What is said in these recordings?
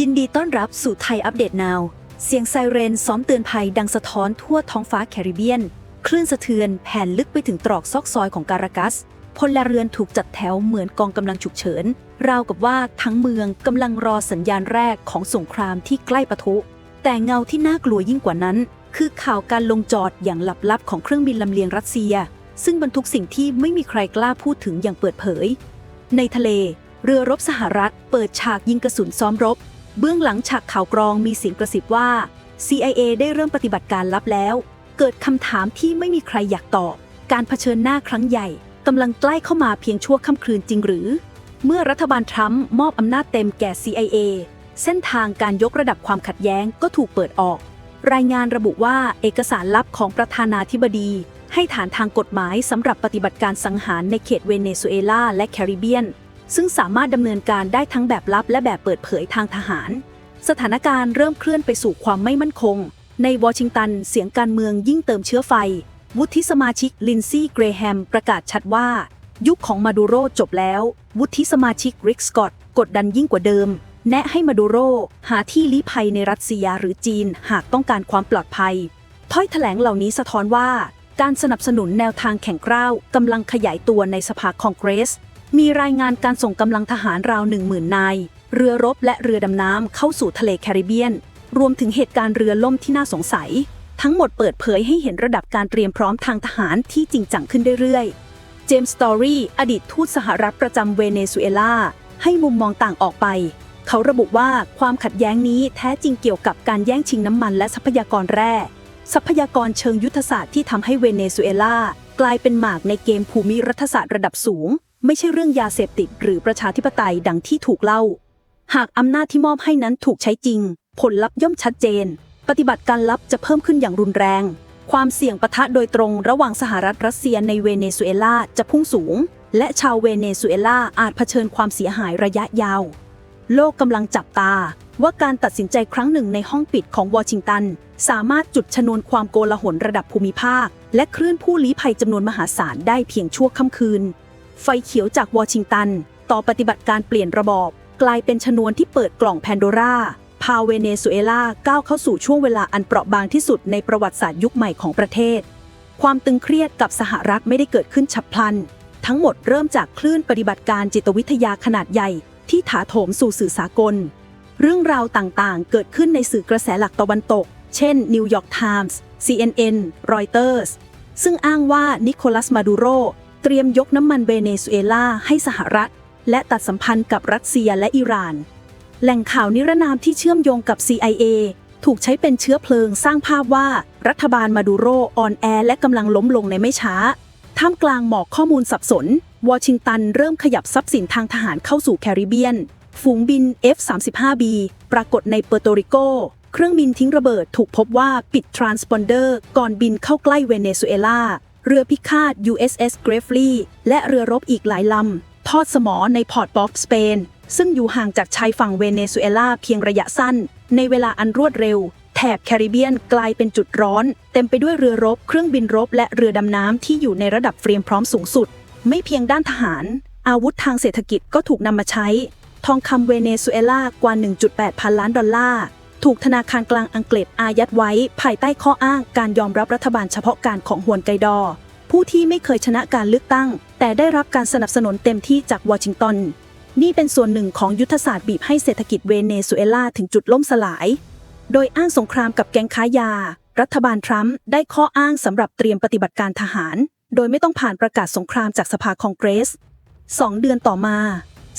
ยินดีต้อนรับสู่ไทยอัปเดตนาว เสียงไซเรนซ้อมเตือนภัยดังสะท้อนทั่วท้องฟ้าแคริบเบียน คลื่นสะเทือนแผ่นลึกไปถึงตรอกซอกซอยของการากัส พลเรือนถูกจัดแถวเหมือนกองกำลังฉุกเฉิน ราวกับว่าทั้งเมืองกำลังรอสัญญาณแรกของสงครามที่ใกล้ปะทุ แต่เงาที่น่ากลัวยิ่งกว่านั้น คือข่าวการลงจอดอย่างลับๆของเครื่องบินลำเลียงรัสเซีย ซึ่งบรรทุกสิ่งที่ไม่มีใครกล้าพูดถึงอย่างเปิดเผย ในทะเล เรือรบสหรัฐ เปิดฉากยิงกระสุนซ้อมรบ เบื้องหลังฉากข่าวกรองมีเสียงกระซิบว่า CIA ได้เริ่มปฏิบัติการลับแล้ว เกิดคำถามที่ไม่มีใครอยากตอบ การเผชิญหน้าครั้งใหญ่กำลังใกล้เข้ามาเพียงชั่วค่ำคืนจริงหรือ เมื่อรัฐบาลทรัมป์มอบอำนาจเต็มแก่ CIA เส้นทางการยกระดับความขัดแย้งก็ถูกเปิดออก รายงานระบุว่าเอกสารลับของประธานาธิบดี ให้ฐานทางกฎหมายสำหรับปฏิบัติการสังหารในเขตเวเนซุเอลาและแคริบเบียน ซึ่งสามารถดำเนินการได้ทั้งแบบลับและแบบเปิดเผยทางทหาร สถานการณ์เริ่มเคลื่อนไปสู่ความไม่มั่นคง ในวอชิงตันเสียงการเมืองยิ่งเติมเชื้อไฟ วุฒิสมาชิกลินซี่เกรแฮมประกาศชัดว่า ยุคของมาดูโรจบแล้ว วุฒิสมาชิกริกสกอตกดดันยิ่งกว่าเดิม แนะให้มาดูโรหาที่ลี้ภัยในรัสเซียหรือจีนหากต้องการความปลอดภัยถ้อยแถลงเหล่านี้สะท้อนว่าการสนับสนุนแนวทางแข่งกร้าวกำลังขยายตัวในสภาคองเกรส มีรายงานการส่งกำลังทหารราวหนึ่งหมื่นนาย เรือรบและเรือดำน้ำเข้าสู่ทะเลแคริบเบียน รวมถึงเหตุการณ์เรือล่มที่น่าสงสัย ทั้งหมดเปิดเผยให้เห็นระดับการเตรียมพร้อมทางทหารที่จริงจังขึ้นเรื่อยๆ เจมส์ สตอรี่ อดีตทูตสหรัฐประจำเวเนซุเอลา ให้มุมมองต่างออกไป เขาระบุว่าความขัดแย้งนี้แท้จริงเกี่ยวกับการแย่งชิงน้ำมันและทรัพยากรแร่ทรัพยากรเชิงยุทธศาสตร์ที่ทำให้เวเนซุเอลากลายเป็นหมากในเกมภูมิรัฐศาสตร์ระดับสูง ไม่ใช่เรื่องยาเสพติดหรือประชาธิปไตยดังที่ถูกเล่า หากอำนาจที่มอบให้นั้นถูกใช้จริง ผลลัพธ์ย่อมชัดเจน ปฏิบัติการลับจะเพิ่มขึ้นอย่างรุนแรง ความเสี่ยงปะทะโดยตรงระหว่างสหรัฐรัสเซียในเวเนซุเอลาจะพุ่งสูง และชาวเวเนซุเอลาอาจเผชิญความเสียหายระยะยาว โลกกำลังจับตาว่าการตัดสินใจครั้งหนึ่งในห้องปิดของวอชิงตัน สามารถจุดชนวนความโกลาหลระดับภูมิภาค และคลื่นผู้ลี้ภัยจำนวนมหาศาลได้เพียงชั่วค่ำคืน ไฟเขียวจากวอชิงตัน ต่อปฏิบัติการเปลี่ยนระบอบ กลายเป็นชนวนที่เปิดกล่องแพนโดราพาเวเนซุเอลาก้าวเข้าสู่ช่วงเวลาอันเปราะบางที่สุดในประวัติศาสตร์ยุคใหม่ของประเทศ ความตึงเครียดกับสหรัฐไม่ได้เกิดขึ้นฉับพลัน ทั้งหมดเริ่มจากคลื่นปฏิบัติการจิตวิทยาขนาดใหญ่ที่ถาโถมสู่สื่อสากล เรื่องราวต่างๆ เกิดขึ้นในสื่อกระแสหลักตะวันตก เช่น New York Times CNN Reuters ซึ่งอ้างว่านิโคลัสมาดูโร เตรียมยกน้ำมันเวเนซุเอลาให้สหรัฐ และตัดสัมพันธ์กับรัสเซียและอิหร่าน แหล่งข่าวนิรนามที่เชื่อมโยงกับ CIA ถูกใช้เป็นเชื้อเพลิงสร้างภาพว่ารัฐบาลมาดูโรอ่อนแอและกำลังล้มลงในไม่ช้า ท่ามกลางหมอกข้อมูลสับสน วอชิงตันเริ่มขยับทรัพย์สินทางทหารเข้าสู่แคริบเบียน ฝูงบิน F-35B ปรากฏในเปอร์โตริโก เครื่องบินทิ้งระเบิดถูกพบว่าปิดทรานสปอนเดอร์ก่อนบินเข้าใกล้เวเนซุเอลา เรือพิฆาต USS Gravely และเรือรบอีกหลายลำ ทอดสมอในพอร์ตบ็อกสเปน ซึ่งอยู่ห่างจากชายฝั่งเวเนซุเอลาเพียงระยะสั้น ในเวลาอันรวดเร็ว แถบแคริบเบียนกลายเป็นจุดร้อน เต็มไปด้วยเรือรบ เครื่องบินรบ และเรือดำน้ำที่อยู่ในระดับเตรียมพร้อมสูงสุด ไม่เพียงด้านทหาร อาวุธทางเศรษฐกิจก็ถูกนำมาใช้ ทองคำเวเนซุเอลากว่า 1.8 พันล้านดอลลาร์ ถูกธนาคารกลางอังกฤษอายัดไว้ ภายใต้ข้ออ้างการยอมรับรัฐบาลเฉพาะการของฮวนไกดอ ผู้ที่ไม่เคยชนะการเลือกตั้ง แต่ได้รับการสนับสนุนเต็มที่จากวอชิงตันนี่เป็นส่วนหนึ่งของยุทธศาสตร์บีบให้เศรษฐกิจเวเนซุเอลาถึงจุดล่มสลาย โดยอ้างสงครามกับแก๊งค้ายา รัฐบาลทรัมป์ได้ข้ออ้างสำหรับเตรียมปฏิบัติการทหาร โดยไม่ต้องผ่านประกาศสงครามจากสภาคองเกรสสองเดือนต่อมา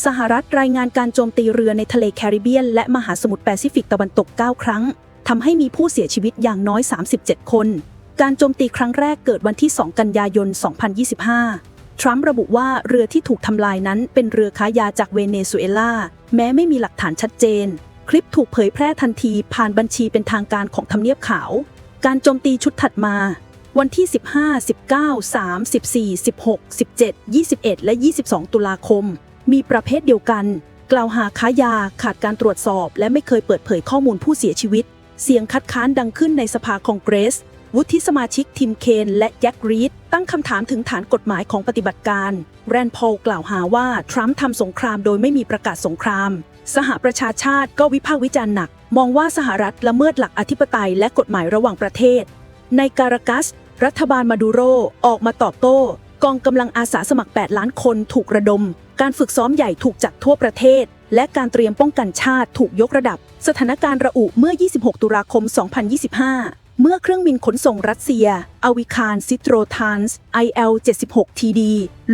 สหรัฐรายงานการโจมตีเรือในทะเลแคริบเบียน และมหาสมุทรแปซิฟิกตะวันตก 9 ครั้ง ทำให้มีผู้เสียชีวิตอย่างน้อย 37 คน การโจมตีครั้งแรกเกิดวันที่ 2 กันยายน 2025 ทรัมป์ระบุว่าเรือที่ถูกทำลายนั้นเป็นเรือค้ายาจากเวเนซุเอลา แม้ไม่มีหลักฐานชัดเจน คลิปถูกเผยแพร่ทันทีผ่านบัญชีเป็นทางการของทำเนียบขาว การโจมตีชุดถัดมาวันที่ 15 19 3 14 16 17 21 และ 22 ตุลาคม มีประเภทเดียวกัน กล่าวหาค้ายาขาดการตรวจสอบ และไม่เคยเปิดเผยข้อมูลผู้เสียชีวิต เสียงคัดค้านดังขึ้นในสภาคองเกรส วุฒิสมาชิกทิมเคนและแจ็ครีดตั้งคำถามถึงฐานกฎหมายของปฏิบัติการ แรนพอลกล่าวหาว่า ทรัมป์ทำสงครามโดยไม่มีประกาศสงคราม สหประชาชาติก็วิพากษ์วิจารณ์หนัก มองว่าสหรัฐละเมิดหลักอธิปไตยและกฎหมายระหว่างประเทศ ในการากัส รัฐบาลมาดูโรออกมาตอบโต้ กองกำลังอาสาสมัคร 8 ล้านคนถูกระดม การฝึกซ้อมใหญ่ถูกจัดทั่วประเทศ และการเตรียมป้องกันชาติถูกยกระดับ สถานการณ์ระอุเมื่อ 26 ตุลาคม 2025 เมื่อเครื่องบินขนส่งรัสเซีย อวิคารซิโตรทานส์ IL-76 TD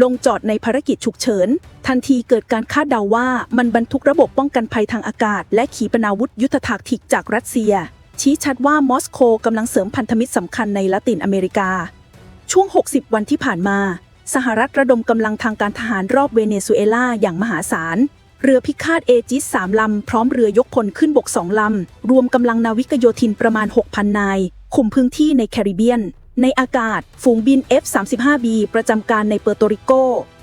ลงจอดในภารกิจฉุกเฉิน ทันทีเกิดการคาดเดาว่ามันบรรทุกระบบป้องกันภัยทางอากาศ และขีปนาวุธยุทธทากติกจากรัสเซีย ชี้ชัดว่ามอสโกกำลังเสริมพันธมิตรสำคัญในละตินอเมริกา ช่วง 60 วันที่ผ่านมา สหรัฐระดมกำลังทางการทหารรอบเวเนซุเอลาอย่างมหาศาล เรือพิฆาตเอจิส3ลำ พร้อมเรือยกพลขึ้นบก2ลำ รวมกำลังนาวิกโยธินประมาณ 6,000 นาย คุมพื้นที่ในแคริบเบียน ในอากาศ ฝูงบิน F-35B ประจำการในเปอร์โตริโก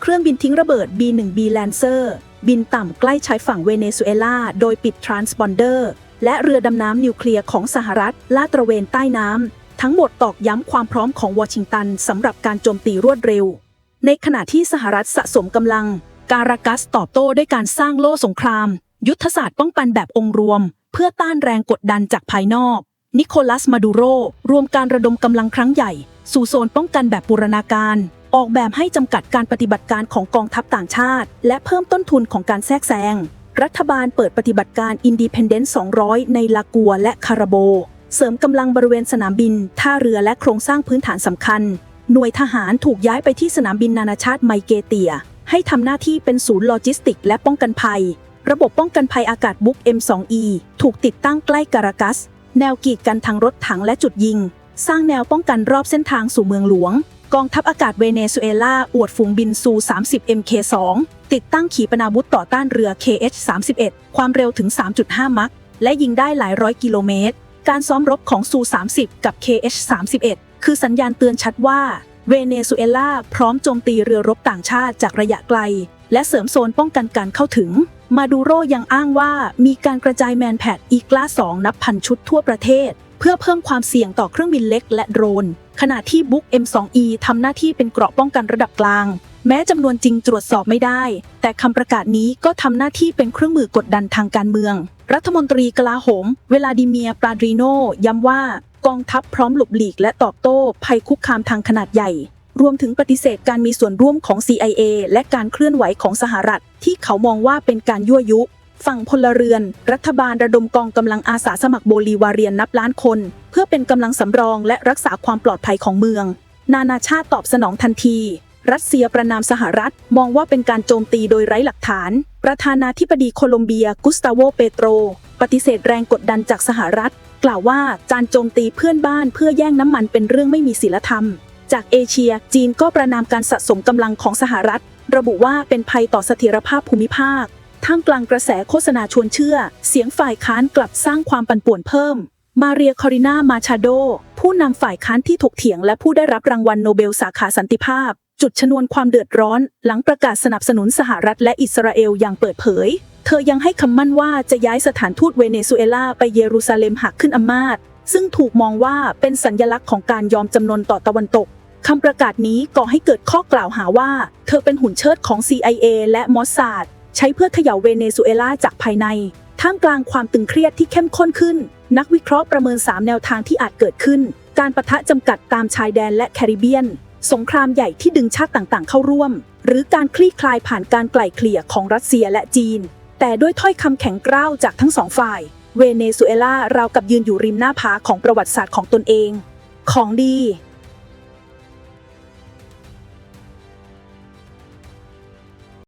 เครื่องบินทิ้งระเบิด B-1B Lancer บินต่ำใกล้ชายฝั่งเวเนซุเอลาโดยปิดทรานสปอนเดอร์ และเรือดำน้ำนิวเคลียร์ของสหรัฐลาดตระเวนใต้น้ำทั้งหมดตอกย้ำความพร้อมของวอชิงตันสำหรับการโจมตีรวดเร็ว ในขณะที่สหรัฐสะสมกำลัง การากัสตอบโต้ด้วยการสร้างโล่สงคราม ยุทธศาสตร์ป้องกันแบบองค์รวม เพื่อต้านแรงกดดันจากภายนอก นิโคลัสมาดูโรรวมการระดมกำลังครั้งใหญ่ สู่โซนป้องกันแบบบูรณาการ ออกแบบให้จำกัดการปฏิบัติการของกองทัพต่างชาติ และเพิ่มต้นทุนของการแทรกแซงรัฐบาลเปิดปฏิบัติการ Independence 200 ในลากัวและคาราโบ เสริมกำลังบริเวณสนามบิน ท่าเรือและโครงสร้างพื้นฐานสำคัญ หน่วยทหารถูกย้ายไปที่สนามบินนานาชาติไมเกเตีย ให้ทำหน้าที่เป็นศูนย์โลจิสติกและป้องกันภัย ระบบป้องกันภัยอากาศบุก M2E ถูกติดตั้งใกล้การากัส แนวกีดกันทางรถถังและจุดยิง สร้างแนวป้องกันรอบเส้นทางสู่เมืองหลวง กองทัพอากาศเวเนซุเอลาอวดฝูงบินซู 30 MK2 ติดตั้งขีปนาวุธต่อต้านเรือ KH-31 ความเร็วถึง 3.5 มัคและยิงได้หลายร้อยกิโลเมตร การซ้อมรบของซู 30 กับ KH-31 คือสัญญาณเตือนชัดว่าเวเนซุเอลาพร้อมโจมตีเรือรบต่างชาติจากระยะไกล และเสริมโซนป้องกันการเข้าถึง มาดูโรยังอ้างว่ามีการกระจายแมนแพดอีกล้าสองนับพันชุดทั่วประเทศ เพื่อเพิ่มความเสี่ยงต่อเครื่องบินเล็กและโดรน ขณะที่บุ๊ก M2E ทำหน้าที่เป็นเกราะป้องกันระดับกลาง แม้จำนวนจริงตรวจสอบไม่ได้ แต่คำประกาศนี้ก็ทำหน้าที่เป็นเครื่องมือกดดันทางการเมือง รัฐมนตรีกลาโหม เวลาดิเมียปราดริโนย้ำว่ากองทัพพร้อมหลบหลีกและตอบโต้ภัยคุกคามทางขนาดใหญ่ รวมถึงปฏิเสธการมีส่วนร่วมของ CIA และการเคลื่อนไหวของสหรัฐ ที่เขามองว่าเป็นการยั่วยุ ฝั่งพลเรือน รัฐบาลระดมกองกำลังอาสาสมัครโบลีวาเรียนนับล้านคน เพื่อเป็นกำลังสำรองและรักษาความปลอดภัยของเมือง นานาชาติตอบสนองทันที รัสเซียประนามสหรัฐ มองว่าเป็นการโจมตีโดยไร้หลักฐาน ประธานาธิบดีโคลอมเบียกุสตาโวเปโตร ปฏิเสธแรงกดดันจากสหรัฐ กล่าวว่าการโจมตีเพื่อนบ้านเพื่อแย่งน้ำมันเป็นเรื่องไม่มีศีลธรรม จากเอเชีย จีนก็ประนามการสะสมกำลังของสหรัฐ ระบุว่าเป็นภัยต่อเสถียรภาพภูมิภาคท่ามกลางกระแสโฆษณาชวนเชื่อ เสียงฝ่ายค้านกลับสร้างความปั่นป่วนเพิ่ม มาเรียคอริน่ามาชาโด ผู้นำฝ่ายค้านที่ถกเถียงและผู้ได้รับรางวัลโนเบลสาขาสันติภาพ จุดชนวนความเดือดร้อน หลังประกาศสนับสนุนสหรัฐและอิสราเอลอย่างเปิดเผย เธอยังให้คำมั่นว่าจะย้ายสถานทูตเวเนซุเอลาไปเยรูซาเล็มหากขึ้นอำนาจซึ่งถูกมองว่าเป็นสัญญลักษณ์ของการยอมจำนนต่อตะวันตกคำประกาศนี้ก่อให้เกิดข้อกล่าวหาว่า เธอเป็นหุ่นเชิดของ CIA และมอสซาดใช้เพื่อเขย่าเวเนซุเอลาจากภายใน ท่ามกลางความตึงเครียดที่เข้มข้นขึ้น นักวิเคราะห์ประเมิน 3 แนวทางที่อาจเกิดขึ้น การประทะจำกัดตามชายแดนและแคริบเบียน สงครามใหญ่ที่ดึงชาติต่างๆ เข้าร่วม หรือการคลี่คลายผ่านการไกล่เกลี่ยของรัสเซียและจีน แต่ด้วยถ้อยคำแข็งกร้าวจากทั้งสองฝ่าย เวเนซุเอลาราวกับยืนอยู่ริมหน้าผาของประวัติศาสตร์ของตนเอง ของดี